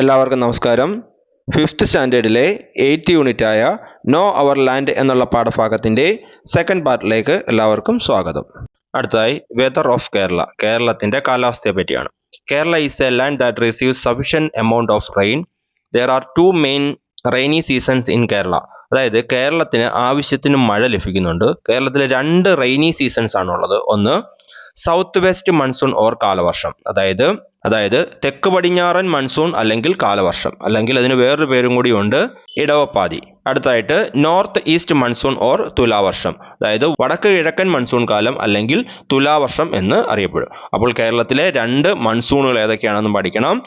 എല്ലാവർക്കും നമസ്കാരം. ഫിഫ്ത്ത് സ്റ്റാൻഡേർഡിലെ എയ്ത്ത് യൂണിറ്റായ നോ അവർ ലാൻഡ് എന്നുള്ള പാഠഭാഗത്തിന്റെ സെക്കൻഡ് പാർട്ടിലേക്ക് എല്ലാവർക്കും സ്വാഗതം. അടുത്തതായി വെതർ ഓഫ് കേരള കേരളത്തിന്റെ കാലാവസ്ഥയെ പറ്റിയാണ് Kerala is a land that receive sufficient amount of rain there are two main rainy seasons in Kerala അതായത് കേരളത്തിന് ആവശ്യത്തിന് മഴ ലഭിക്കുന്നുണ്ട്. കേരളത്തിൽ രണ്ട് റെയിനി സീസൺസ് ആണുള്ളത്. ഒന്ന് സൗത്ത് വെസ്റ്റ് മൺസൂൺ ഓർ കാലവർഷം. അതായത് അതായത് തെക്ക് പടിഞ്ഞാറൻ മൺസൂൺ അല്ലെങ്കിൽ കാലവർഷം. അല്ലെങ്കിൽ അതിന് വേറൊരു പേരും കൂടിയുണ്ട് ഇടവപ്പാതി. അടുത്തായിട്ട് നോർത്ത് ഈസ്റ്റ് മൺസൂൺ ഓർ തുലാവർഷം. അതായത് വടക്ക് കിഴക്കൻ മൺസൂൺ കാലം അല്ലെങ്കിൽ തുലാവർഷം എന്ന് അറിയപ്പെടും. അപ്പോൾ കേരളത്തിലെ രണ്ട് മൺസൂണുകൾ ഏതൊക്കെയാണെന്ന് പഠിക്കണം.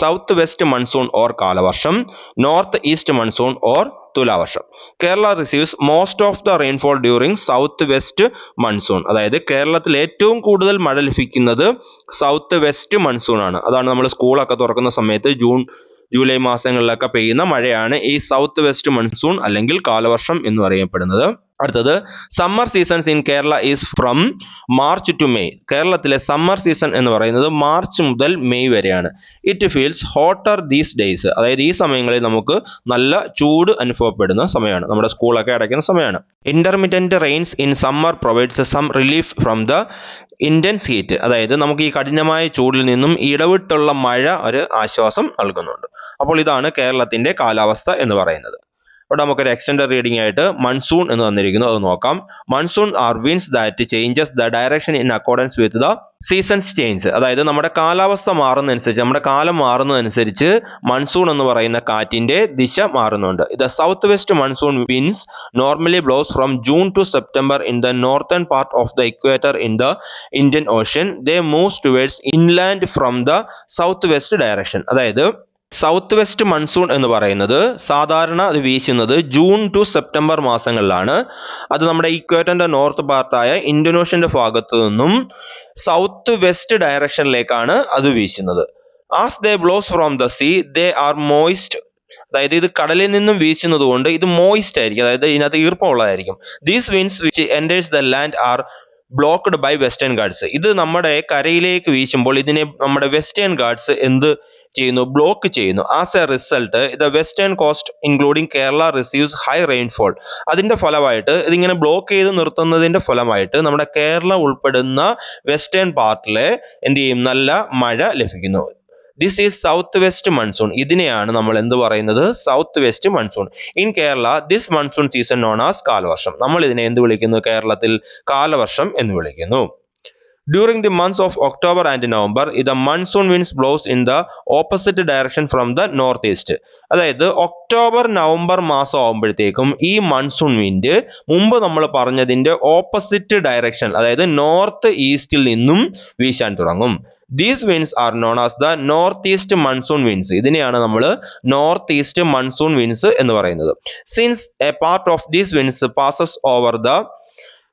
സൗത്ത് വെസ്റ്റ് മൺസൂൺ ഓർ കാലവർഷം നോർത്ത് ഈസ്റ്റ് മൺസൂൺ ഓർ തുലാവർഷം. Kerala receives most of the rainfall during south west monsoon അതായത് കേരളത്തിൽ ഏറ്റവും കൂടുതൽ മഴ ലഭിക്കുന്നത് സൗത്ത് വെസ്റ്റ് മൺസൂൺ ആണ്. അതാണ് നമ്മൾ സ്കൂളൊക്കെ തുറക്കുന്ന സമയത്ത് ജൂൺ ജൂലൈ മാസങ്ങളിലൊക്കെ പെയ്യുന്ന മഴയാണ് ഈ സൗത്ത് വെസ്റ്റ് മൺസൂൺ അല്ലെങ്കിൽ കാലവർഷം എന്ന് പറയപ്പെടുന്നത് അടുത്തത് summer seasons in Kerala is from March to May കേരളത്തിലെ സമ്മർ സീസൺ എന്ന് പറയുന്നത് മാർച്ച് മുതൽ മെയ് വരെയാണ്. It feels hotter these days അതായത് ഈ സമയങ്ങളിൽ നമുക്ക് നല്ല ചൂട് അനുഭവപ്പെടുന്ന സമയമാണ്. നമ്മുടെ സ്കൂളൊക്കെ അടയ്ക്കുന്ന സമയമാണ്. Intermediate rains in summer provides some relief from the intense heat അതായത് നമുക്ക് ഈ കഠിനമായ ചൂടിൽ നിന്നും ഇടവിട്ടുള്ള മഴ ഒരു ആശ്വാസം നൽകുന്നുണ്ട്. അപ്പോൾ ഇതാണ് കേരളത്തിന്റെ കാലാവസ്ഥ എന്ന് പറയുന്നത്. ഇവിടെ നമുക്കൊരു എക്സ്റ്റൻഡ് റീഡിംഗ് ആയിട്ട് മൺസൂൺ എന്ന് തന്നിരിക്കുന്നു. അത് നോക്കാം. Monsoon are winds that changes the direction in accordance with the seasons change അതായത് നമ്മുടെ കാലാവസ്ഥ മാറുന്നതനുസരിച്ച് നമ്മുടെ കാലം മാറുന്നതനുസരിച്ച് മൺസൂൺ എന്ന് പറയുന്ന കാറ്റിന്റെ ദിശ മാറുന്നുണ്ട്. The south west monsoon winds normally blows from June to September in the northern part of the equator in the Indian ocean they moves towards inland from the south west direction അതായത് south west monsoon എന്ന് പറയുന്നത് സാധാരണ അത് വീശുന്നത് June to September മാസങ്ങളിലാണ്. അത് നമ്മുടെ ഇക്വേറ്ററിന്റെ north പാർട്ടായ ഇന്തോനേഷ്യന്റെ ഭാഗത്തു നിന്നും സൗത്ത് വെസ്റ്റ് ഡയറക്ഷനിലേക്കാണ് അത് വീശുന്നത്. As they blows from the sea they are moist അതായത് ഇത് കടലിൽ നിന്നും വീശുന്നത് കൊണ്ട് ഇത് മോയിസ്റ്റ് ആയിരിക്കും. അതായത് ഇതിനകത്ത് ഈർപ്പമുള്ളതായിരിക്കും these winds which enters the land are blocked by western Ghats ഇത് നമ്മുടെ കരയിലേക്ക് വീശുമ്പോൾ ഇതിനെ നമ്മുടെ വെസ്റ്റേൺ ഗാർഡ്സ് എന്ത് ചെയ്യുന്നു? ബ്ലോക്ക് ചെയ്യുന്നു. As a result the western coast including Kerala receives high rainfall അതിന്റെ ഫലമായിട്ട് ഇതിങ്ങനെ ബ്ലോക്ക് ചെയ്ത് നിർത്തുന്നതിന്റെ ഫലമായിട്ട് നമ്മുടെ കേരളം ഉൾപ്പെടുന്ന വെസ്റ്റേൺ പാർട്ടിലെ എന്ത് ചെയ്യും? നല്ല മഴ ലഭിക്കുന്നു. This is south west monsoon ഇതിനെയാണ് നമ്മൾ എന്ത് പറയുന്നത്? South west monsoon in Kerala this monsoon season known as കാലവർഷം. നമ്മൾ ഇതിനെ എന്ത് വിളിക്കുന്നു? കേരളത്തിൽ കാലവർഷം എന്ന് വിളിക്കുന്നു. During the months of October and November, the monsoon winds blows in the opposite direction from the northeast. അതായത് ഒക്ടോബർ നവംബർ മാസം ആകുമ്പോഴത്തേക്കും ഈ മൺസൂൺ വിൻഡ് മുമ്പ് നമ്മൾ പറഞ്ഞതിന്റെ ഓപ്പോസിറ്റ് ഡയറക്ഷൻ അതായത് നോർത്ത് ഈസ്റ്റിൽ നിന്നും വീശാൻ തുടങ്ങും. These winds are known as the north east monsoon winds ഇതിനെയാണ് നമ്മൾ നോർത്ത് ഈസ്റ്റ് മൺസൂൺ വിൻസ് എന്ന് പറയുന്നത് since a part of these winds passes over the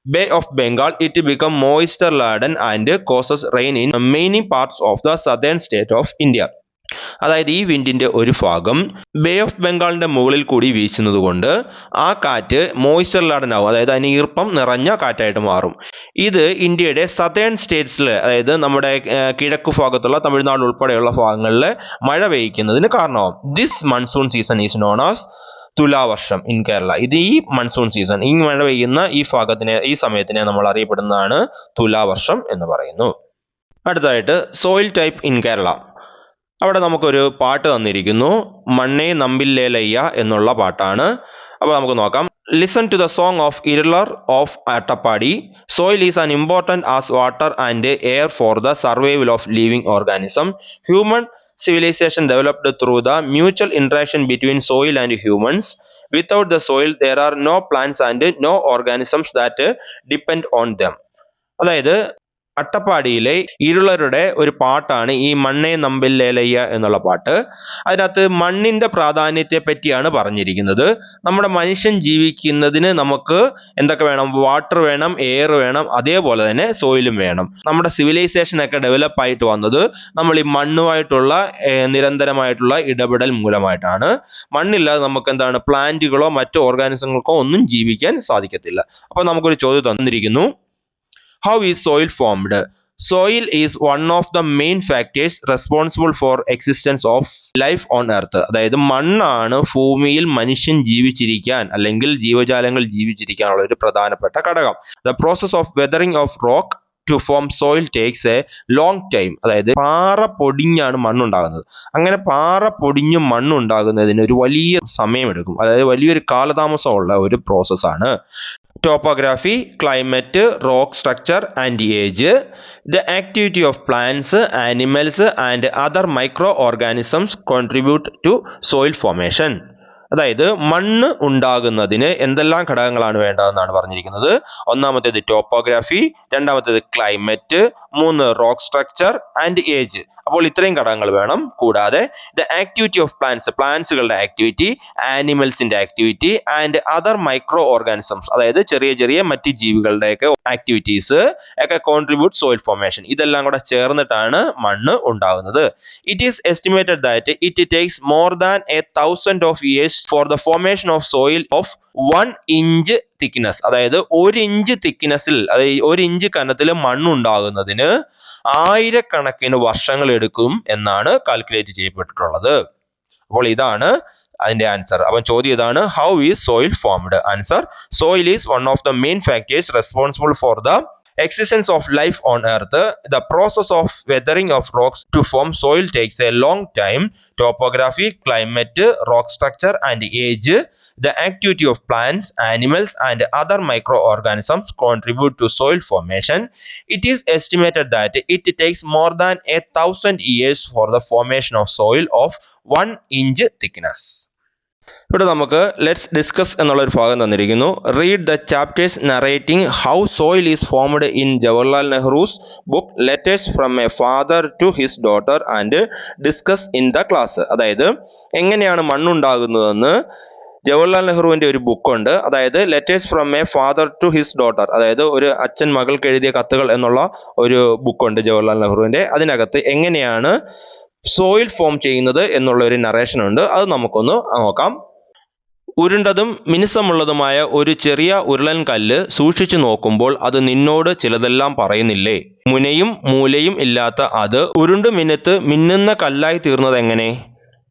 bay of Bengal it become moisture laden and causes rain in many parts of the southern state of India. അതായത് ഈ വിൻഡിന്റെ ഒരു ഭാഗം bay of ബംഗാളിന്റെ മുകളിൽ കൂടി വീശുന്നത് കൊണ്ട് ആ കാറ്റ് മോയ്സ്ചർ ലാഡൻ ആവും അതായത് അതിന് ഈർപ്പം നിറഞ്ഞ കാറ്റായിട്ട് മാറും. ഇത് ഇന്ത്യയുടെ സതേൺ സ്റ്റേറ്റ്സിൽ അതായത് നമ്മുടെ കിഴക്ക് ഭാഗത്തുള്ള തമിഴ്നാട് ഉൾപ്പെടെയുള്ള ഭാഗങ്ങളിൽ മഴ പെയ്യ്ക്കുന്നതിന് കാരണമാവും. This monsoon season is known as തുലാവർഷം ഇൻ കേരള ഇത് ഈ മൺസൂൺ സീസൺ ഈ മഴ പെയ്യുന്ന ഈ ഭാഗത്തിനെ ഈ സമയത്തിനെ നമ്മൾ അറിയപ്പെടുന്നതാണ് തുലാവർഷം എന്ന് പറയുന്നു. അടുത്തതായിട്ട് സോയിൽ ടൈപ്പ് ഇൻ കേരള അവിടെ നമുക്കൊരു പാട്ട് തന്നിരിക്കുന്നു മണ്ണേ നമ്പില്ലേലയ്യ എന്നുള്ള പാട്ടാണ്. അപ്പോൾ നമുക്ക് നോക്കാം. Listen to the song of Irular of Attappadi soil is an important as water and air for the survival of living organism human civilization developed through the mutual interaction between soil and humans without the soil there are no plants and no organisms that depend on them അതായത് അട്ടപ്പാടിയിലെ ഇരുളരുടെ ഒരു പാട്ടാണ് ഈ മണ്ണേ നമ്പില്ലേലയ്യ എന്നുള്ള പാട്ട്. അതിനകത്ത് മണ്ണിന്റെ പ്രാധാന്യത്തെ പറ്റിയാണ് പറഞ്ഞിരിക്കുന്നത്. നമ്മുടെ മനുഷ്യൻ ജീവിക്കുന്നതിന് നമുക്ക് എന്തൊക്കെ വേണം? വാട്ടർ വേണം എയർ വേണം അതേപോലെ തന്നെ സോയിലും വേണം. നമ്മുടെ സിവിലൈസേഷൻ ഒക്കെ ഡെവലപ്പ് ആയിട്ട് വന്നത് നമ്മൾ ഈ മണ്ണുമായിട്ടുള്ള നിരന്തരമായിട്ടുള്ള ഇടപെടൽ മൂലമായിട്ടാണ്. മണ്ണില്ലാതെ നമുക്ക് എന്താണ്? പ്ലാന്റുകളോ മറ്റു ഓർഗാനിസങ്ങൾക്കോ ഒന്നും ജീവിക്കാൻ സാധിക്കത്തില്ല. അപ്പോൾ നമുക്കൊരു ചോദ്യം തന്നിരിക്കുന്നു. How is soil formed? Soil is one of the main factors responsible for existence of life on earth. അതായത് മണ്ണാണ് ഭൂമിയിൽ മനുഷ്യൻ ജീവിച്ചിരിക്കാൻ അല്ലെങ്കിൽ ജീവജാലങ്ങൾ ജീവിച്ചിരിക്കാനുള്ള ഒരു പ്രധാനപ്പെട്ട ഘടകം. The process of weathering of rock to form soil takes a long time അതായത് പാറ പൊടിഞ്ഞാണ് മണ്ണുണ്ടാകുന്നത്. അങ്ങനെ പാറ പൊടിഞ്ഞ് മണ്ണുണ്ടാകുന്നതിന് ഒരു വലിയ സമയമെടുക്കും. അതായത് വലിയൊരു കാലതാമസമുള്ള ഒരു പ്രോസസ്സാണ് topography climate rock structure and age the activity of plants animals and other micro organisms contribute to soil formation അതായത് മണ്ണ് ഉണ്ടാകുന്നതിന് എന്തെല്ലാം ഘടകങ്ങളാണ് വേണ്ടതെന്നാണ് പറഞ്ഞിരിക്കുന്നത്. ഒന്നാമത്തേത് ടോപ്പോഗ്രാഫി രണ്ടാമത്തേത് ക്ലൈമറ്റ് മൂന്ന് റോക്ക് സ്ട്രക്ചർ ആൻഡ് ഏജ് അപ്പോൾ ഇത്രയും ഘടകങ്ങൾ വേണം. കൂടാതെ ദ ആക്ടിവിറ്റി ഓഫ് പ്ലാന്റ്സ് പ്ലാന്റ്സുകളുടെ activity ആനിമൽസിന്റെ activity and other micro organisms അതായത് ചെറിയ ചെറിയ മറ്റ് ജീവികളുടെയൊക്കെ ആക്ടിവിറ്റീസ് ഒക്കെ കോൺട്രിബ്യൂട്ട് സോയിൽ ഫോർമേഷൻ ഇതെല്ലാം കൂടെ ചേർന്നിട്ടാണ് മണ്ണ് ഉണ്ടാകുന്നത്. It is estimated that it takes more than a thousand of years for the formation of soil of one inch thickness അതായത് ഒരു ഇഞ്ച് തിക്നെസ്സിൽ അതായത് ഒരു ഇഞ്ച് കനത്തിൽ മണ്ണുണ്ടാകുന്നതിന് ആയിരക്കണക്കിന് വർഷങ്ങൾ എടുക്കും എന്നാണ് കാൽക്കുലേറ്റ് ചെയ്യപ്പെട്ടിട്ടുള്ളത്. അപ്പോൾ ഇതാണ് അതിന്റെ ആൻസർ അപ്പം ചോദ്യം ഇതാണ് how is soil formed answer soil is one of the main factors responsible for the existence of life on earth. The process of weathering of rocks to form soil takes a long time. Topography climate rock structure and age the activity of plants animals and other microorganisms contribute to soil formation it is estimated that it takes more than a thousand years for the formation of soil of one inch thickness ഇവിടെ നമുക്ക് let's discuss എന്നുള്ള ഒരു ഭാഗം തന്നിരിക്കുന്നു read the chapters narrating how soil is formed in Jawaharlal Nehru's book letters from a father to his daughter and discuss in the class അതായത് എങ്ങനെയാണ് മണ്ണുണ്ടാകുന്നതെന്ന് ജവഹർലാൽ നെഹ്റുവിന്റെ ഒരു ബുക്കുണ്ട് അതായത് letters from a father to his daughter അതായത് ഒരു അച്ഛൻ മകൾക്ക് എഴുതിയ കത്തുകൾ എന്നുള്ള ഒരു ബുക്കുണ്ട് ജവഹർലാൽ നെഹ്റുവിന്റെ. അതിനകത്ത് എങ്ങനെയാണ് സോയിൽ ഫോം ചെയ്യുന്നത് എന്നുള്ള ഒരു നറേഷൻ ഉണ്ട്. അത് നമുക്കൊന്ന് നോക്കാം. ഉരുണ്ടതും മിനുസമുള്ളതുമായ ഒരു ചെറിയ ഉരുളൻ കല്ല് സൂക്ഷിച്ചു നോക്കുമ്പോൾ അത് നിന്നോട് ചിലതെല്ലാം പറയുന്നില്ലേ? മുനയും മൂലയും ഇല്ലാത്ത അത് ഉരുണ്ടു മിനുത്ത് മിന്നുന്ന കല്ലായി തീർന്നതെങ്ങനെ?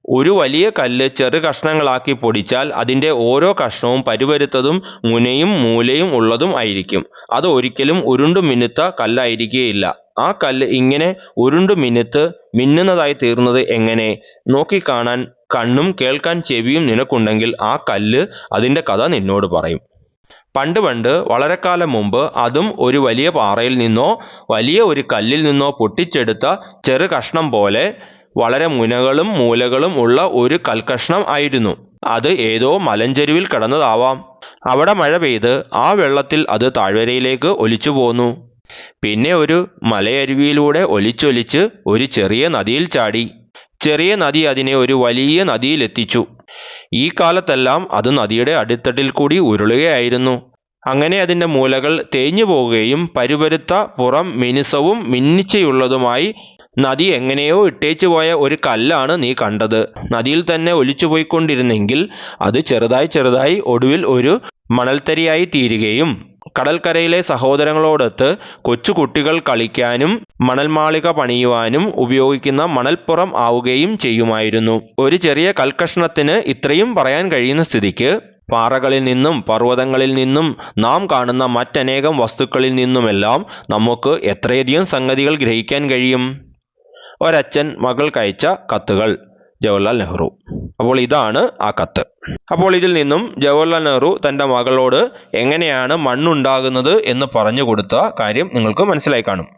ഒരു വലിയ കല്ല് ചെറു കഷ്ണങ്ങളാക്കി പൊടിച്ചാൽ അതിന്റെ ഓരോ കഷ്ണവും പരുപരുത്തതും മുനയും മൂലയും ഉള്ളതും ആയിരിക്കും. അത് ഒരിക്കലും ഉരുണ്ടു മിനുത്ത കല്ലായിരിക്കുകയില്ല ആ കല്ല് ഇങ്ങനെ ഉരുണ്ടു മിനുത്ത് മിന്നുന്നതായി തീർന്നത് എങ്ങനെ? നോക്കിക്കാണാൻ കണ്ണും കേൾക്കാൻ ചെവിയും നിനക്കുണ്ടെങ്കിൽ ആ കല്ല് അതിന്റെ കഥ നിന്നോട് പറയും. പണ്ട് പണ്ട് വളരെ കാലം മുമ്പ് അതും ഒരു വലിയ പാറയിൽ നിന്നോ വലിയ ഒരു കല്ലിൽ നിന്നോ പൊട്ടിച്ചെടുത്ത ചെറു കഷ്ണം പോലെ വളരെ മുനകളും മൂലകളും ഉള്ള ഒരു കൽക്കഷ്ണം ആയിരുന്നു. അത് ഏതോ മലഞ്ചെരുവിൽ കടന്നതാവാം. അവിടെ മഴ പെയ്ത് ആ വെള്ളത്തിൽ അത് താഴ്വരയിലേക്ക് ഒലിച്ചു പോന്നു. പിന്നെ ഒരു മലയരുവിയിലൂടെ ഒലിച്ചൊലിച്ച് ഒരു ചെറിയ നദിയിൽ ചാടി. ചെറിയ നദി അതിനെ ഒരു വലിയ നദിയിലെത്തിച്ചു ഈ കാലത്തെല്ലാം അത് നദിയുടെ അടിത്തട്ടിൽ കൂടി ഉരുളുകയായിരുന്നു. അങ്ങനെ അതിന്റെ മൂലകൾ തേഞ്ഞു പോവുകയും പരുപരുത്ത പുറം മിനുസവും മിന്നിച്ചയുള്ളതുമായി നദി എങ്ങനെയോ ഇട്ടേച്ചു പോയ ഒരു കല്ലാണ് നീ കണ്ടത്. നദിയിൽ തന്നെ ഒലിച്ചു പോയിക്കൊണ്ടിരുന്നെങ്കിൽ അത് ചെറുതായി ചെറുതായി ഒടുവിൽ ഒരു മണൽത്തരിയായി തീരുകയും കടൽക്കരയിലെ സഹോദരങ്ങളോടൊത്ത് കൊച്ചു കുട്ടികൾ കളിക്കാനും മണൽമാളിക പണിയുവാനും ഉപയോഗിക്കുന്ന മണൽപ്പുറം ആവുകയും ചെയ്യുമായിരുന്നു. ഒരു ചെറിയ കൽക്കഷ്ണത്തിന് ഇത്രയും പറയാൻ കഴിയുന്ന സ്ഥിതിക്ക് പാറകളിൽ നിന്നും പർവതങ്ങളിൽ നിന്നും നാം കാണുന്ന മറ്റനേകം വസ്തുക്കളിൽ നിന്നുമെല്ലാം നമുക്ക് എത്രയധികം സംഗതികൾ ഗ്രഹിക്കാൻ കഴിയും? ഒരച്ഛൻ മകൾക്കയച്ച കത്തുകൾ ജവഹർലാൽ നെഹ്റു. അപ്പോൾ ഇതാണ് ആ കത്ത്. അപ്പോൾ ഇതിൽ നിന്നും ജവഹർലാൽ നെഹ്റു തന്റെ മകളോട് എങ്ങനെയാണ് മണ്ണുണ്ടാകുന്നത് എന്ന് പറഞ്ഞു കൊടുത്ത കാര്യം നിങ്ങൾക്ക് മനസ്സിലായി കാണും.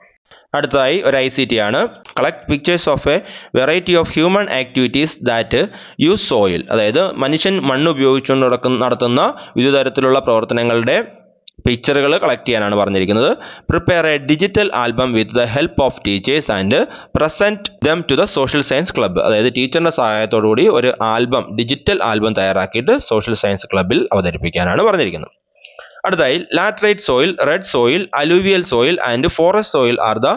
അടുത്തതായി ഒരു ഐ സി ടി ആണ്. Collect pictures of a variety of human activities that use soil അതായത് മനുഷ്യൻ മണ്ണ് ഉപയോഗിച്ചുകൊണ്ട് നടക്കുന്ന നടത്തുന്ന വിവിധ തരത്തിലുള്ള പ്രവർത്തനങ്ങളുടെ പിക്ചറുകൾ കളക്ട് ചെയ്യാനാണ് പറഞ്ഞിരിക്കുന്നത്. Prepare a digital album with the help of teachers and present them to the social science club അതായത് ടീച്ചറിന്റെ സഹായത്തോടുകൂടി ഒരു ആൽബം ഡിജിറ്റൽ ആൽബം തയ്യാറാക്കിയിട്ട് സോഷ്യൽ സയൻസ് ക്ലബ്ബിൽ അവതരിപ്പിക്കാനാണ് പറഞ്ഞിരിക്കുന്നത്. അടുത്തായി laterite soil red soil alluvial soil and forest soil are the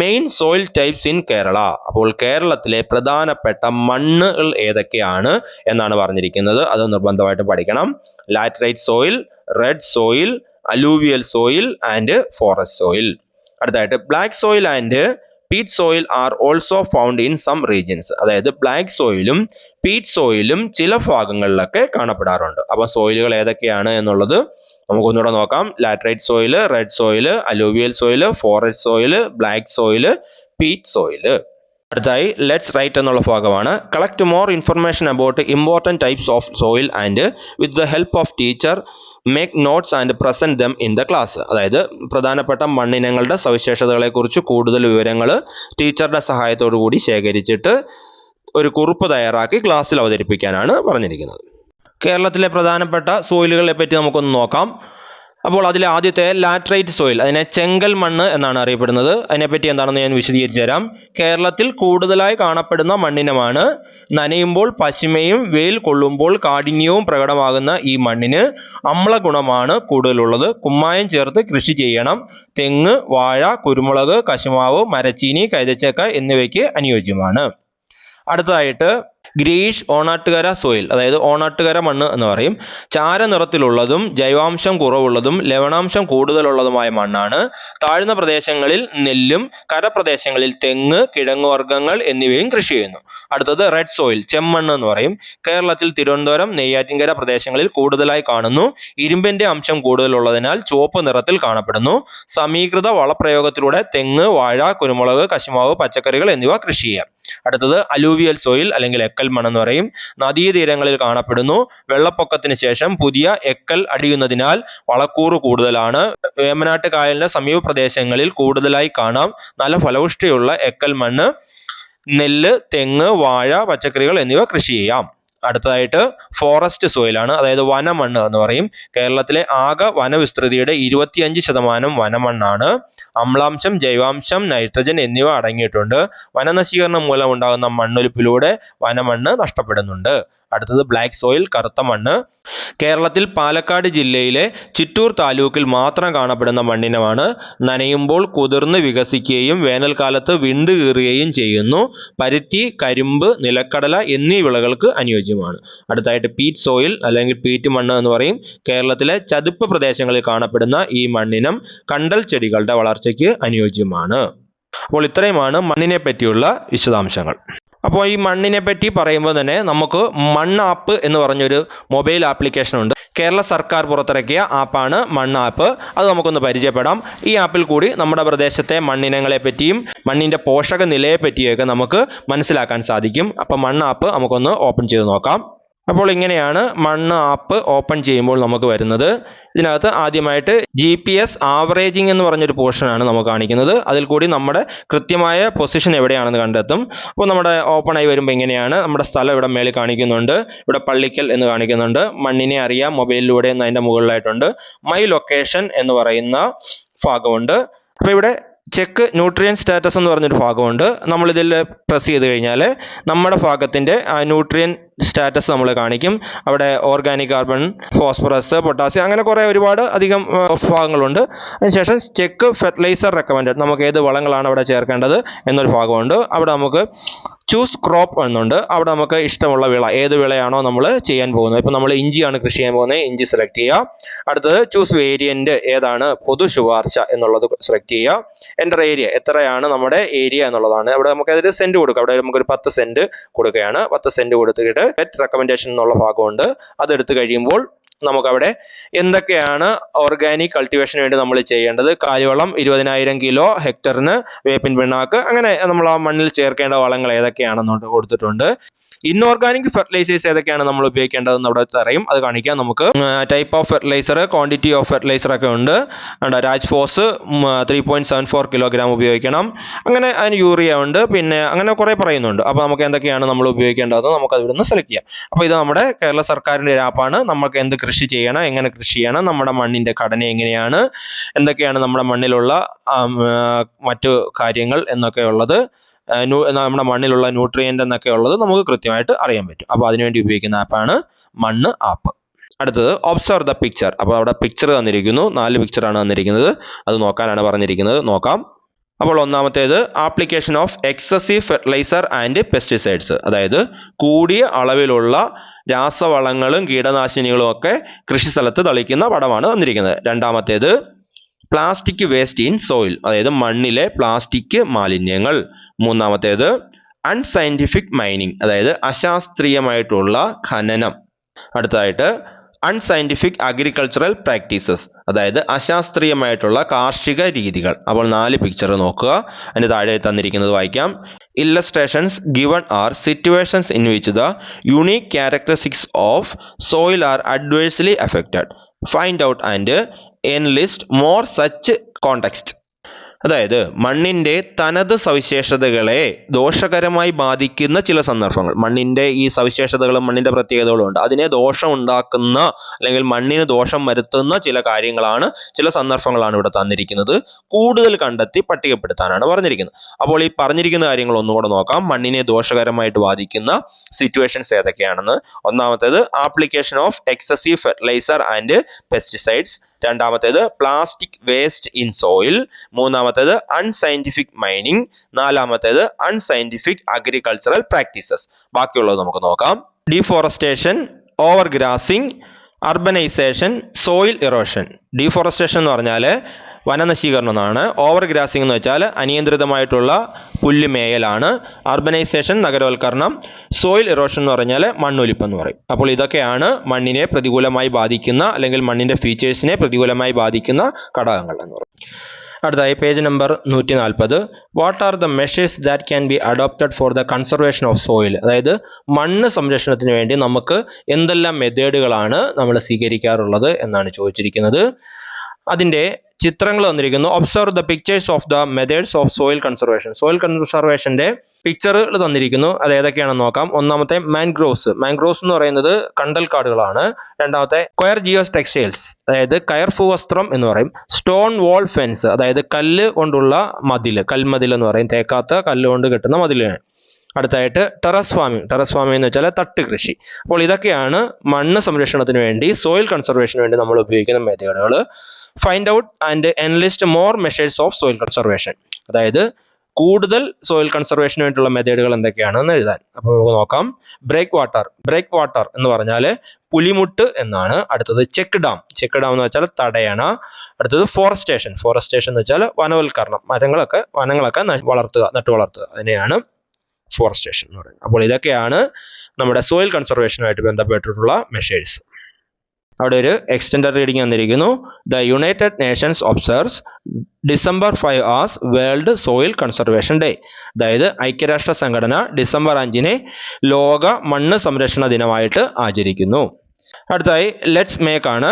main soil types in Kerala അപ്പോൾ കേരളത്തിലെ പ്രധാനപ്പെട്ട മണ്ണുകൾ ഏതൊക്കെയാണ് എന്നാണ് പറഞ്ഞിരിക്കുന്നത്. അത് നിർബന്ധമായിട്ടും പഠിക്കണം. Laterite soil red soil alluvial soil and forest soil അടുത്തായിട്ട് black soil and peat soil are also found in some regions അതായത് ബ്ലാക്ക് സോയിലും പീറ്റ് സോയിലും ചില ഭാഗങ്ങളിലൊക്കെ കാണപ്പെടാറുണ്ട്. അപ്പൊ സോയിലുകൾ ഏതൊക്കെയാണ് എന്നുള്ളത് നമുക്കൊന്നുകൂടെ നോക്കാം. Laterite soil red soil alluvial soil forest soil black soil peat soil അടുത്തായി ലെറ്റ്സ് റൈറ്റ് എന്നുള്ള ഭാഗമാണ്. Collect more information about important types of soil and with the help of teacher make notes and present them in the class അതായത് പ്രധാനപ്പെട്ട മണ്ണിനങ്ങളുടെ സവിശേഷതകളെക്കുറിച്ച് കൂടുതൽ വിവരങ്ങൾ ടീച്ചറുടെ സഹായത്തോടു കൂടി ശേഖരിച്ചിട്ട് ഒരു കുറിപ്പ് തയ്യാറാക്കി ക്ലാസ്സിൽ അവതരിപ്പിക്കാനാണ് പറഞ്ഞിരിക്കുന്നത്. കേരളത്തിലെ പ്രധാനപ്പെട്ട സോയിലുകളെ പറ്റി നമുക്കൊന്ന് നോക്കാം. അപ്പോൾ അതിലെ ആദ്യത്തെ ലാറ്ററൈറ്റ് സോയിൽ അതിനെ ചെങ്കൽ മണ്ണ് എന്നാണ് അറിയപ്പെടുന്നത്. അതിനെപ്പറ്റി എന്താണെന്ന് ഞാൻ വിശദീകരിച്ചു തരാം. കേരളത്തിൽ കൂടുതലായി കാണപ്പെടുന്ന മണ്ണിനമാണ് നനയുമ്പോൾ പശിമയും വെയിൽ കൊള്ളുമ്പോൾ കാഠിന്യവും പ്രകടമാകുന്ന ഈ മണ്ണിന് അമ്ലഗുണമാണ് കൂടുതലുള്ളത്. കുമ്മായം ചേർത്ത് കൃഷി ചെയ്യണം. തെങ്ങ് വാഴ കുരുമുളക് കശുമാവ് മരച്ചീനി കൈതച്ചക്ക എന്നിവയ്ക്ക് അനുയോജ്യമാണ്. അടുത്തതായിട്ട് ഗ്രീഷ് ഓണാട്ടുകര സോയിൽ അതായത് ഓണാട്ടുകര മണ്ണ് എന്ന് പറയും. ചാരനിറത്തിലുള്ളതും ജൈവാംശം കുറവുള്ളതും ലവണാംശം കൂടുതലുള്ളതുമായ മണ്ണാണ്. താഴ്ന്ന പ്രദേശങ്ങളിൽ നെല്ലും കരപ്രദേശങ്ങളിൽ തെങ്ങ് കിഴങ്ങുവർഗങ്ങൾ എന്നിവയും കൃഷി ചെയ്യുന്നു. അടുത്തത് റെഡ് സോയിൽ ചെമ്മണ്ണ് എന്ന് പറയും. കേരളത്തിൽ തിരുവനന്തപുരം നെയ്യാറ്റിൻകര പ്രദേശങ്ങളിൽ കൂടുതലായി കാണുന്നു. ഇരുമ്പിന്റെ അംശം കൂടുതലുള്ളതിനാൽ ചുവപ്പ് നിറത്തിൽ കാണപ്പെടുന്നു. സമീകൃത വളപ്രയോഗത്തിലൂടെ തെങ്ങ് വാഴ കുരുമുളക് കശുമാവ് പച്ചക്കറികൾ എന്നിവ കൃഷി ചെയ്യാം. അടുത്തത് അലൂവിയൽ സോയിൽ അല്ലെങ്കിൽ എക്കൽ മണ്ണ് എന്ന് പറയും. നദീതീരങ്ങളിൽ കാണപ്പെടുന്നു. വെള്ളപ്പൊക്കത്തിന് ശേഷം പുതിയ എക്കൽ അടിയുന്നതിനാൽ വളക്കൂറ് കൂടുതലാണ്. വേമ്പനാട്ട് കായലിന്റെ സമീപ പ്രദേശങ്ങളിൽ കൂടുതലായി കാണാം. നല്ല ഫലപുഷ്ടിയുള്ള എക്കൽ മണ്ണ് നെല്ല് തെങ്ങ് വാഴ പച്ചക്കറികൾ എന്നിവ കൃഷി ചെയ്യാം. അടുത്തതായിട്ട് ഫോറസ്റ്റ് സോയിലാണ് അതായത് വനമണ്ണ് എന്ന് പറയും. കേരളത്തിലെ ആകെ വനവിസ്തൃതിയുടെ ഇരുപത്തിയഞ്ച് ശതമാനം വനമണ്ണാണ്. അമ്ലാംശം ജൈവാംശം നൈട്രജൻ എന്നിവ അടങ്ങിയിട്ടുണ്ട്. വനനശീകരണം മൂലമുണ്ടാകുന്ന മണ്ണൊലിപ്പിലൂടെ വനമണ്ണ് നഷ്ടപ്പെടുന്നുണ്ട്. അടുത്തത് ബ്ലാക്ക് സോയിൽ കറുത്ത മണ്ണ്. കേരളത്തിൽ പാലക്കാട് ജില്ലയിലെ ചിറ്റൂർ താലൂക്കിൽ മാത്രം കാണപ്പെടുന്ന മണ്ണിനമാണ്. നനയുമ്പോൾ കുതിർന്ന് വികസിക്കുകയും വേനൽക്കാലത്ത് വിണ്ട് കീറുകയും ചെയ്യുന്നു. പരുത്തി കരിമ്പ് നിലക്കടല എന്നീ വിളകൾക്ക് അനുയോജ്യമാണ്. അടുത്തായിട്ട് പീറ്റ് സോയിൽ അല്ലെങ്കിൽ പീറ്റ് മണ്ണ് എന്ന് പറയും. കേരളത്തിലെ ചതുപ്പ് പ്രദേശങ്ങളിൽ കാണപ്പെടുന്ന ഈ മണ്ണിനം കണ്ടൽ ചെടികളുടെ വളർച്ചയ്ക്ക് അനുയോജ്യമാണ്. അപ്പോൾ ഇത്രയുമാണ് മണ്ണിനെ പറ്റിയുള്ള വിശദാംശങ്ങൾ. അപ്പോൾ ഈ മണ്ണിനെ പറ്റി പറയുമ്പോൾ തന്നെ നമുക്ക് മണ്ണ് ആപ്പ് എന്ന് പറഞ്ഞൊരു മൊബൈൽ ആപ്ലിക്കേഷൻ ഉണ്ട്. കേരള സർക്കാർ പുറത്തിറക്കിയ ആപ്പാണ് മണ്ണ് ആപ്പ് അത് നമുക്കൊന്ന് പരിചയപ്പെടാം. ഈ ആപ്പിൽ കൂടി നമ്മുടെ പ്രദേശത്തെ മണ്ണിനങ്ങളെ പറ്റിയും മണ്ണിന്റെ പോഷക നിലയെ പറ്റിയൊക്കെ നമുക്ക് മനസ്സിലാക്കാൻ സാധിക്കും. അപ്പോൾ മണ്ണ് ആപ്പ് നമുക്കൊന്ന് ഓപ്പൺ ചെയ്ത് നോക്കാം. അപ്പോൾ ഇങ്ങനെയാണ് മണ്ണ് ആപ്പ് ഓപ്പൺ ചെയ്യുമ്പോൾ നമുക്ക് വരുന്നത്. ഇതിനകത്ത് ആദ്യമായിട്ട് ജി പി എസ് ആവറേജിംഗ് എന്ന് പറഞ്ഞൊരു പോർഷനാണ് നമ്മൾ കാണിക്കുന്നത്. അതിൽ കൂടി നമ്മുടെ കൃത്യമായ പൊസിഷൻ എവിടെയാണെന്ന് കണ്ടെത്തും. അപ്പോൾ നമ്മുടെ ഓപ്പൺ ആയി വരുമ്പോൾ ഇങ്ങനെയാണ് നമ്മുടെ സ്ഥലം ഇവിടെ മേളിൽ കാണിക്കുന്നുണ്ട്. ഇവിടെ പള്ളിക്കൽ എന്ന് കാണിക്കുന്നുണ്ട്. മണ്ണിനെ അറിയാം മൊബൈലിലൂടെ എന്ന് അതിന്റെ മുകളിലായിട്ടുണ്ട്. മൈ ലൊക്കേഷൻ എന്ന് പറയുന്ന ഭാഗമുണ്ട്. അപ്പോൾ ഇവിടെ ചെക്ക് ന്യൂട്രിയൻ സ്റ്റാറ്റസ് എന്ന് പറഞ്ഞൊരു ഭാഗമുണ്ട്. നമ്മളിതിൽ പ്രസ് ചെയ്ത് കഴിഞ്ഞാൽ നമ്മുടെ ഭാഗത്തിന്റെ ആ ന്യൂട്രിയൻ സ്റ്റാറ്റസ് നമ്മൾ കാണിക്കും. അവിടെ ഓർഗാനിക് കാർബൺ ഫോസ്ഫറസ് പൊട്ടാസ്യം അങ്ങനെ കുറേ ഒരുപാട് അധികം ഭാഗങ്ങളുണ്ട്. അതിനുശേഷം ചെക്ക് ഫെർട്ടിലൈസർ റെക്കമെൻഡ് നമുക്ക് ഏത് വളങ്ങളാണ് അവിടെ ചേർക്കേണ്ടത് എന്നൊരു ഭാഗമുണ്ട്. അവിടെ നമുക്ക് ചൂസ് ക്രോപ്പ് എന്നുണ്ട്. അവിടെ നമുക്ക് ഇഷ്ടമുള്ള വിള ഏത് വിളയാണോ നമ്മൾ ചെയ്യാൻ പോകുന്നത്. ഇപ്പം നമ്മൾ ഇഞ്ചിയാണ് കൃഷി ചെയ്യാൻ പോകുന്നത്. ഇഞ്ചി സെലക്ട് ചെയ്യുക. അടുത്തത് ചൂസ് വേരിയന്റ് ഏതാണ്? പൊതു ശുപാർശ എന്നുള്ളത് സെലക്ട് ചെയ്യുക. എന്റർ ഏരിയ എത്രയാണ് നമ്മുടെ ഏരിയ എന്നുള്ളതാണ്. അവിടെ നമുക്ക് അതിൽ സെന്റ് കൊടുക്കുക അവിടെ നമുക്കൊരു പത്ത് സെന്റ് കൊടുക്കുകയാണ്. പത്ത് സെന്റ് കൊടുത്തിട്ട് ഗെറ്റ് റെക്കമെൻഡേഷൻ എന്നുള്ള ഭാഗമുണ്ട്. അതെടുത്തു കഴിയുമ്പോൾ നമുക്കവിടെ എന്തൊക്കെയാണ് ഓർഗാനിക് കൾട്ടിവേഷന് വേണ്ടി നമ്മൾ ചെയ്യേണ്ടത്? കാലിവളം ഇരുപതിനായിരം കിലോ ഹെക്ടറിന് വേപ്പിൻ പിണ്ണാക്ക്. അങ്ങനെ നമ്മൾ ആ മണ്ണിൽ ചേർക്കേണ്ട വളങ്ങൾ ഏതൊക്കെയാണെന്ന് കൊടുത്തിട്ടുണ്ട്. ഇൻഓർഗാനിക് ഫെർട്ടിലൈസേഴ്സ് ഏതൊക്കെയാണ് നമ്മൾ ഉപയോഗിക്കേണ്ടതെന്ന് അവിടെ അറിയും അത് കാണിക്കാം നമുക്ക്. Type of fertilizer quantity of fertilizer ഒക്കെ ഉണ്ട്. Rajphos three point seven four kilogram ഉപയോഗിക്കണം. അങ്ങനെ അതിന് യൂറിയ ഉണ്ട്. പിന്നെ അങ്ങനെ കുറേ പറയുന്നുണ്ട്. അപ്പോൾ നമുക്ക് എന്തൊക്കെയാണ് നമ്മൾ ഉപയോഗിക്കേണ്ടതെന്ന് നമുക്ക് അത് ഇവിടുന്ന് സെലക്ട് ചെയ്യാം. അപ്പോൾ ഇത് നമ്മുടെ കേരള സർക്കാരിന്റെ ഒരു ആപ്പാണ് നമുക്ക് എന്ത് കൃഷി ചെയ്യണം എങ്ങനെ കൃഷി ചെയ്യണം നമ്മുടെ മണ്ണിന്റെ ഘടന എങ്ങനെയാണ് എന്തൊക്കെയാണ് നമ്മുടെ മണ്ണിലുള്ള മറ്റു കാര്യങ്ങൾ എന്നൊക്കെ ഉള്ളത് നമ്മുടെ മണ്ണിലുള്ള ന്യൂട്രിയന്റ് എന്നൊക്കെ ഉള്ളത് നമുക്ക് കൃത്യമായിട്ട് അറിയാൻ പറ്റും. അപ്പോൾ അതിനുവേണ്ടി ഉപയോഗിക്കുന്ന ആപ്പാണ് മണ്ണ് ആപ്പ് അടുത്തത് ഒബ്സർവ് ദ പിക്ചർ അപ്പോൾ അവിടെ പിക്ചർ തന്നിരിക്കുന്നു. നാല് പിക്ചറാണ് തന്നിരിക്കുന്നത്. അത് നോക്കാനാണ് പറഞ്ഞിരിക്കുന്നത്. നോക്കാം. അപ്പോൾ ഒന്നാമത്തേത് application of excessive fertilizer and pesticides അതായത് കൂടിയ അളവിലുള്ള രാസവളങ്ങളും കീടനാശിനികളും ഒക്കെ കൃഷി സ്ഥലത്ത് തളിക്കുന്ന പടമാണ് തന്നിരിക്കുന്നത്. രണ്ടാമത്തേത് പ്ലാസ്റ്റിക് വേസ്റ്റ് ഇൻ സോയിൽ അതായത് മണ്ണിലെ പ്ലാസ്റ്റിക് മാലിന്യങ്ങൾ. മൂന്നാമത്തേത് അൺസയന്റിഫിക് മൈനിങ് അതായത് അശാസ്ത്രീയമായിട്ടുള്ള ഖനനം. അടുത്തതായിട്ട് അൺസയന്റിഫിക് അഗ്രികൾച്ചറൽ പ്രാക്ടീസസ് അതായത് അശാസ്ത്രീയമായിട്ടുള്ള കാർഷിക രീതികൾ. അപ്പോൾ നാല് പിക്ചർ നോക്കുക. അതിന് താഴെ തന്നിരിക്കുന്നത് വായിക്കാം. Illustrations given are situations in which the unique characteristics of soil are adversely affected find out and enlist more such context അതായത് മണ്ണിന്റെ തനത് സവിശേഷതകളെ ദോഷകരമായി ബാധിക്കുന്ന ചില സന്ദർഭങ്ങൾ. മണ്ണിന്റെ ഈ സവിശേഷതകളും മണ്ണിന്റെ പ്രത്യേകതകളും ഉണ്ട്. അതിനെ ദോഷം ഉണ്ടാക്കുന്ന അല്ലെങ്കിൽ മണ്ണിന് ദോഷം വരുത്തുന്ന ചില കാര്യങ്ങളാണ് ചില സന്ദർഭങ്ങളാണ് ഇവിടെ തന്നിരിക്കുന്നത്. കൂടുതൽ കണ്ടെത്തി പട്ടികപ്പെടുത്താനാണ് പറഞ്ഞിരിക്കുന്നത്. അപ്പോൾ ഈ പറഞ്ഞിരിക്കുന്ന കാര്യങ്ങൾ ഒന്നുകൂടെ നോക്കാം. മണ്ണിനെ ദോഷകരമായിട്ട് ബാധിക്കുന്ന സിറ്റുവേഷൻസ് ഏതൊക്കെയാണെന്ന്. ഒന്നാമത്തേത് application of excessive fertiliser and pesticides രണ്ടാമത്തേത് പ്ലാസ്റ്റിക് വേസ്റ്റ് ഇൻ സോയിൽ മൂന്നാമത്തേത് അൺസയന്റിഫിക് മൈനിങ് നാലാമത്തേത് അൺസയന്റിഫിക് അഗ്രികൾച്ചറൽ പ്രാക്ടീസസ് ബാക്കിയുള്ളത് നമുക്ക് നോക്കാം. Deforestation over grazing urbanization soil erosion deforestation എന്ന് പറഞ്ഞാൽ വനനശീകരണം എന്നാണ്. ഓവർ ഗ്രാസിംഗ് എന്ന് വെച്ചാൽ അനിയന്ത്രിതമായിട്ടുള്ള പുല്ല് മേയലാണ് അർബനൈസേഷൻ നഗരവൽക്കരണം സോയിൽ ഇറോഷൻ എന്ന് പറഞ്ഞാൽ മണ്ണൊലിപ്പ് എന്ന് പറയും. അപ്പോൾ ഇതൊക്കെയാണ് മണ്ണിനെ പ്രതികൂലമായി ബാധിക്കുന്ന അല്ലെങ്കിൽ മണ്ണിന്റെ ഫീച്ചേഴ്സിനെ പ്രതികൂലമായി ബാധിക്കുന്ന ഘടകങ്ങൾ എന്ന് പറയും. അടുത്തായി പേജ് നമ്പർ നൂറ്റി നാൽപ്പത് what are the measures that can be adopted for the conservation of soil അതായത് മണ്ണ് സംരക്ഷണത്തിന് വേണ്ടി നമുക്ക് എന്തെല്ലാം മെത്തേഡുകളാണ് നമ്മൾ സ്വീകരിക്കാറുള്ളത് എന്നാണ് ചോദിച്ചിരിക്കുന്നത്. അതിന്റെ ചിത്രങ്ങൾ തന്നിരിക്കുന്നു observe the pictures of the methods of soil conservation soil കൺസർവേഷന്റെ പിക്ചറുകൾ തന്നിരിക്കുന്നു. അത് ഏതൊക്കെയാണെന്ന് നോക്കാം. ഒന്നാമത്തെ മാൻഗ്രോവ്സ് മാൻഗ്രോവ്സ് എന്ന് പറയുന്നത് കണ്ടൽ കാടുകളാണ്. രണ്ടാമത്തെ കൊയർ ജിയോസ് ടെക്സ്റ്റൈൽസ് അതായത് കയർ ഭൂവസ്ത്രം എന്ന് പറയും. സ്റ്റോൺ വാൾ ഫെൻസ് അതായത് കല്ല് കൊണ്ടുള്ള മതിൽ കൽമതിൽ എന്ന് പറയും. തേക്കാത്ത കല്ല് കൊണ്ട് കെട്ടുന്ന മതിലാണ് അടുത്തായിട്ട് ടെറസ് ഫാമിംഗ് ടെറസ് ഫാമിംഗ് എന്ന് വെച്ചാൽ തട്ട് കൃഷി. അപ്പോൾ ഇതൊക്കെയാണ് മണ്ണ് സംരക്ഷണത്തിന് വേണ്ടി സോയിൽ കൺസർവേഷന് വേണ്ടി നമ്മൾ ഉപയോഗിക്കുന്ന മെത്തേഡുകൾ find out and enlist more measures of soil conservation അതായത് കൂടുതൽ സോയിൽ കൺസർവേഷന് വേണ്ടിയുള്ള മെത്തേഡുകൾ എന്തൊക്കെയാണെന്ന് എഴുതാൻ. അപ്പോൾ നമുക്ക് നോക്കാം. ബ്രേക്ക് വാട്ടർ ബ്രേക്ക് വാട്ടർ എന്ന് പറഞ്ഞാൽ പുലിമുട്ട് എന്നാണ്. അടുത്തത് ചെക്ക് ഡാം ചെക്ക് ഡാം എന്ന് വെച്ചാൽ തടയണ. അടുത്തത് ഫോറസ്റ്റേഷൻ ഫോറസ്റ്റേഷൻ എന്ന് വെച്ചാൽ വനവൽക്കരണം. മരങ്ങളൊക്കെ വനങ്ങളൊക്കെ വളർത്തുക നട്ടു വളർത്തുക. അതിനെയാണ് ഫോറസ്റ്റേഷൻ എന്ന് പറയുന്നത്. അപ്പോൾ ഇതൊക്കെയാണ് നമ്മുടെ സോയിൽ കൺസർവേഷനുമായിട്ട് ബന്ധപ്പെട്ടിട്ടുള്ള മെഷേഴ്സ് അവിടെ ഒരു എക്സ്റ്റൻഡർ റീഡിംഗ് തന്നിരിക്കുന്നു the United Nations observes December five as world soil conservation day അതായത് ഐക്യരാഷ്ട്ര സംഘടന ഡിസംബർ അഞ്ചിനെ ലോക മണ്ണ് സംരക്ഷണ ദിനമായിട്ട് ആചരിക്കുന്നു. അടുത്തായി ലെറ്റ്സ് മേക്ക് ആണ്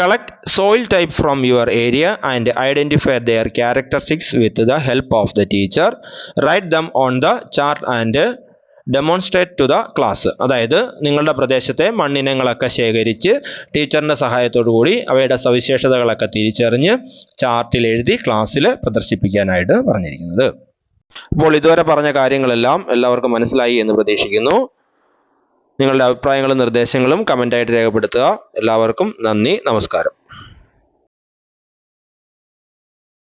collect soil type from your area and identify their characteristics with the help of the teacher write them on the chart and demonstrate to the class അതായത് നിങ്ങളുടെ പ്രദേശത്തെ മണ്ണിനങ്ങളൊക്കെ ശേഖരിച്ച് ടീച്ചറിന്റെ കൂടി അവയുടെ സവിശേഷതകളൊക്കെ തിരിച്ചറിഞ്ഞ് ചാർട്ടിൽ എഴുതി ക്ലാസ്സിൽ പ്രദർശിപ്പിക്കാനായിട്ട് പറഞ്ഞിരിക്കുന്നത്. അപ്പോൾ ഇതുവരെ പറഞ്ഞ കാര്യങ്ങളെല്ലാം എല്ലാവർക്കും മനസ്സിലായി എന്ന് പ്രതീക്ഷിക്കുന്നു. നിങ്ങളുടെ അഭിപ്രായങ്ങളും നിർദ്ദേശങ്ങളും കമന്റായിട്ട് രേഖപ്പെടുത്തുക. എല്ലാവർക്കും നന്ദി നമസ്കാരം.